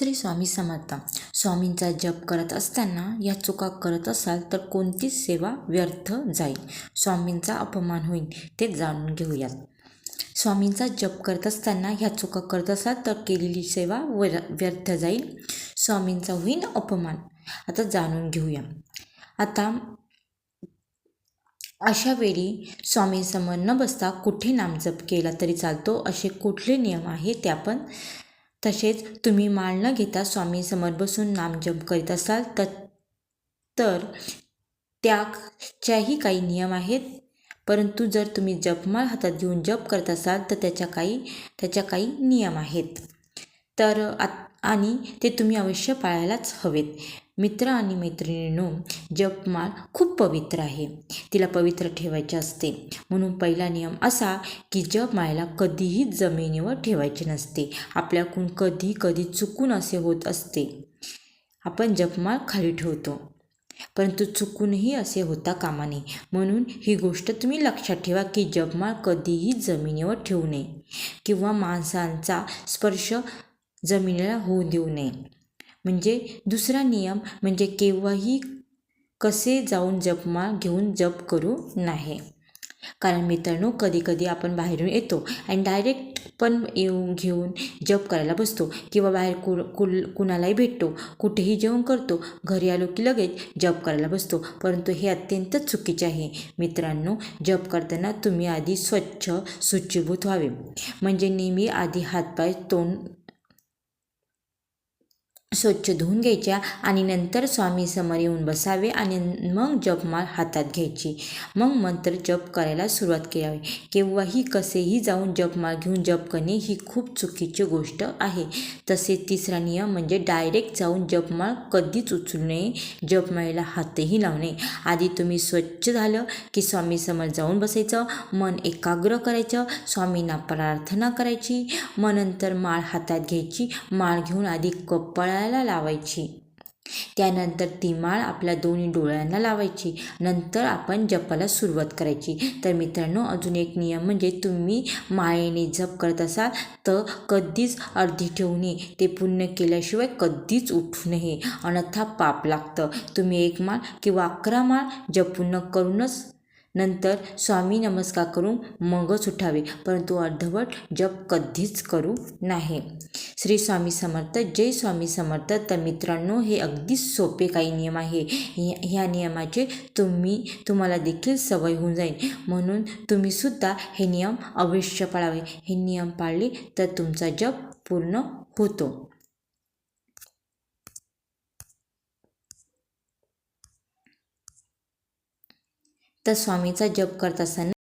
श्री स्वामी समर्थ. स्वामींचा जप करत असताना या चुका करत असाल तर कोणतीच सेवा व्यर्थ जाईल? स्वामींचा अपमान होईल ते जाणून घेऊयात. स्वामींचा जप करत असताना ह्या चुका करत असाल तर केलेली सेवा वर व्यर्थ जाईल. स्वामींचा होईल अपमान. आता जाणून घेऊया. आता अशा वेळी स्वामींसमोर न बसता कुठे नामजप केला तरी चालतो असे कुठले नियम आहे ते आपण तसेच तुम्ही माळ न घेता स्वामींसमोर बसून नामजप करीत असाल तर तर त्याच्याही काही नियम आहेत. परंतु जर तुम्ही जपमाळ हातात घेऊन जप करत असाल तर त्याच्या काही त्याच्या काही नियम आहेत. तर आणि ते तुम्ही अवश्य पाळायलाच हवेत. मित्र आणि मैत्रिणींनो जपमाळ खूप पवित्र आहे. तिला पवित्र ठेवायचे असते. म्हणून पहिला नियम असा की जपमाळेला कधीही जमिनीवर ठेवायचे नसते. आपल्याकडून कधी कधी चुकून असे होत असते. आपण जपमाळ खाली ठेवतो. परंतु चुकूनही असे होता कामा नये. म्हणून ही गोष्ट तुम्ही लक्षात ठेवा की जपमाळ कधीही जमिनीवर ठेवू नये. किंवा माणसांचा स्पर्श जमिनीला होऊ देऊ नये. म्हणजे दुसरा नियम म्हणजे केव्हाही कसे जाऊन जपमा घेऊन जप करू नाही कारण मित्रांनो कधीकधी आपण बाहेरून येतो आणि डायरेक्ट पण येऊन घेऊन जप करायला बसतो किंवा बाहेर कु कुल कुणालाही भेटतो कुठेही जेवण करतो घरी आलो की लगेच जप करायला बसतो. परंतु हे अत्यंत चुकीचे आहे. मित्रांनो जप करताना तुम्ही आधी स्वच्छ शुचीभूत व्हावे. म्हणजे नेहमी आधी हातपाय तोंड स्वच्छ धुवून घ्यायच्या आणि नंतर स्वामी समोर येऊन बसावे आणि मग जपमाळ हातात घ्यायची. मग मंत्र जप करायला सुरुवात करावी केव्हाही कसेही जाऊन जपमाळ घेऊन जप करणे ही खूप चुकीची गोष्ट आहे. तसे तिसरा नियम म्हणजे डायरेक्ट जाऊन जपमाळ कधीच उचलू नये. जपमाळेला हातही लावणे आधी तुम्ही स्वच्छ झालं की स्वामी समोर जाऊन बसायचं. मन एकाग्र करायचं. स्वामींना प्रार्थना करायची. मग नंतर माळ हातात घ्यायची. माळ घेऊन आधी कपाळा डोळ्याला लावायची. त्यानंतर ती माळ आपल्या दोन्ही डोळ्यांना लावायची. नंतर आपण जपाला सुरुवात करायची. तर मित्रांनो अजून एक नियम म्हणजे तुम्ही मायेने जप करत असाल तर कधीच अर्धी ठेवू नये. ते पुण्य केल्याशिवाय कधीच उठू नये. अन्यथा पाप लागतं. तुम्ही एक माळ किंवा अकरा माळ जपून पूर्ण करूनच नंतर स्वामी नमस्कार करून मगच उठावे. परंतु अर्धवट जप कधीच करू नाही श्री स्वामी समर्थ जय स्वामी समर्थ. तर मित्रांनो हे अगदी सोपे काही नियम आहे. ह्या नियमाचे तुम्ही तुम्हाला देखील सवय होऊन जाईल. म्हणून तुम्हीसुद्धा हे नियम अवश्य पाळावे. हे नियम पाळले तर तुमचा जप पूर्ण होतो. तर स्वामीचा जप करत असताना